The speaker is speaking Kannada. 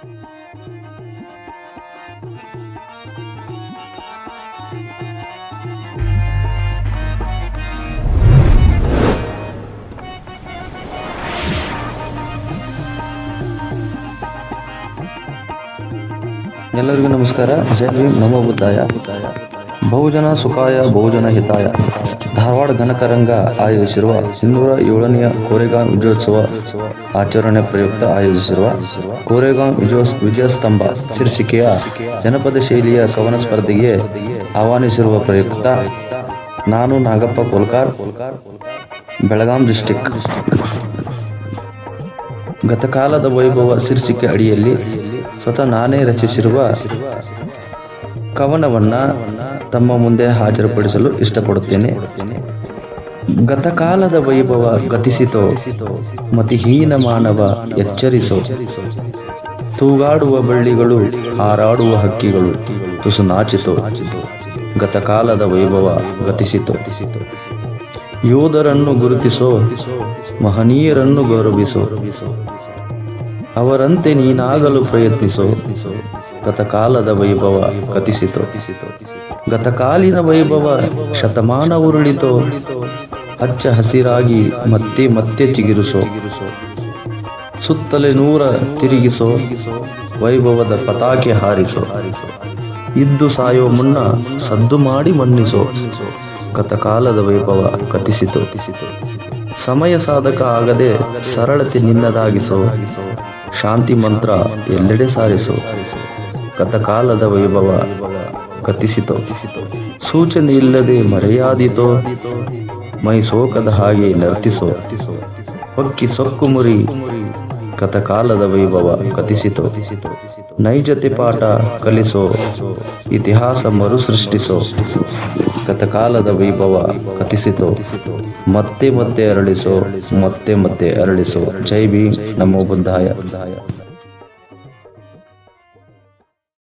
ಎಲ್ಲರಿಗೂ ನಮಸ್ಕಾರ. ಜೈ ಭೀಮ್. ನಮೋ ಬುದ್ಧಾಯ. ಬಹುಜನ ಸುಖಾಯ, ಬಹುಜನ ಹಿತಾಯ. ಧಾರವಾಡ ಘನಕರಂಗ ಆಯೋಜಿಸಿರುವ ಇನ್ನೂರ ಏಳನೆಯ ಕೋರೆಗಾಂ ವಿಜಯೋತ್ಸವ ಆಚರಣೆ ಪ್ರಯುಕ್ತ ಆಯೋಜಿಸಿರುವ ಕೋರೆಗಾಂ ವಿಜಯ ವಿಜಯಸ್ತಂಭ ಶೀರ್ಷಿಕೆಯ ಜನಪದ ಶೈಲಿಯ ಕವನ ಸ್ಪರ್ಧೆಗೆ ಆಹ್ವಾನಿಸಿರುವ ಪ್ರಯುಕ್ತ ನಾನು ನಾಗಪ್ಪ ಕೋಲ್ಕಾರ್, ಬೆಳಗಾಂ ಡಿಸ್ಟಿಕ್. ಗತಕಾಲದ ವೈಭವ ಶೀರ್ಷಿಕೆ ಅಡಿಯಲ್ಲಿ ಸ್ವತಃ ನಾನೇ ರಚಿಸಿರುವ ಕವನವನ್ನ ತಮ್ಮ ಮುಂದೆ ಹಾಜರುಪಡಿಸಲು ಇಷ್ಟಪಡುತ್ತೇನೆ. ಗತಕಾಲದ ವೈಭವ ಗತಿಸಿತೋ ಮತಿಹೀನ ಮಾನವ ಎಚ್ಚರಿಸೋ. ತೂಗಾಡುವ ಬಳ್ಳಿಗಳು, ಹಾರಾಡುವ ಹಕ್ಕಿಗಳು ತುಸು ನಾಚಿತೋ ಗತಕಾಲದ ವೈಭವ ಗತಿಸಿತೋ. ಯೋಧರನ್ನು ಗುರುತಿಸೋ, ಮಹನೀಯರನ್ನು ಗೌರವಿಸೋ. ಅವರಂತೆ ನೀನಾಗಲು ಪ್ರಯತ್ನಿಸೋ. ಗತಕಾಲದ ವೈಭವ ಕಥಿಸಿತು ಗತಕಾಲಿನ ವೈಭವ ಶತಮಾನ ಉರುಳಿತೋ. ಹಚ್ಚ ಹಸಿರಾಗಿ ಮತ್ತೆ ಮತ್ತೆ ಚಿಗಿರಿಸೋ. ಸುತ್ತಲೇ ನೂರ ತಿರುಗಿಸೋ. ವೈಭವದ ಪತಾಕೆ ಹಾರಿಸೋ. ಇದ್ದು ಸಾಯೋ ಮುನ್ನ ಸದ್ದು ಮಾಡಿ ಮನ್ನಿಸೋ. ಗತಕಾಲದ ವೈಭವ ಗತಿಸಿತು. ಸಮಯ ಸಾಧಕ ಆಗದೆ ಸರಳತೆ ನಿನ್ನದಾಗಿಸು. ಶಾಂತಿ ಮಂತ್ರ ಎಲ್ಲೆಡೆ ಸಾರಿಸೋ. ಕಥಕಾಲದ ವೈಭವ ಕಥಿಸಿತೋ ಸೂಚನೆ ಇಲ್ಲದೆ ಮರೆಯಾದಿತೋ. ಮೈ ಸೋಕದ ಹಾಗೆ ನರ್ತಿಸೋ. ಹೊಕ್ಕಿ ಸೊಕ್ಕು ಮುರಿ ಕಥಕಾಲದ ವೈಭವ ಕಥಿಸಿತೋ ನೈಜತೆ ಪಾಠ ಕಲಿಸೋ. ಇತಿಹಾಸ ಮರುಸೃಷ್ಟಿಸೋ. ಗತಕಾಲದ ವೈಭವ ಕಥಿಸಿತು. ಮತ್ತೆ ಮತ್ತೆ ಅರಳಿಸೋ ಮತ್ತೆ ಮತ್ತೆ ಅರಳಿಸೋ. ಜೈ ಭೀಮ್ ನಮ್ಮ ಬುದ್ಧಾಯ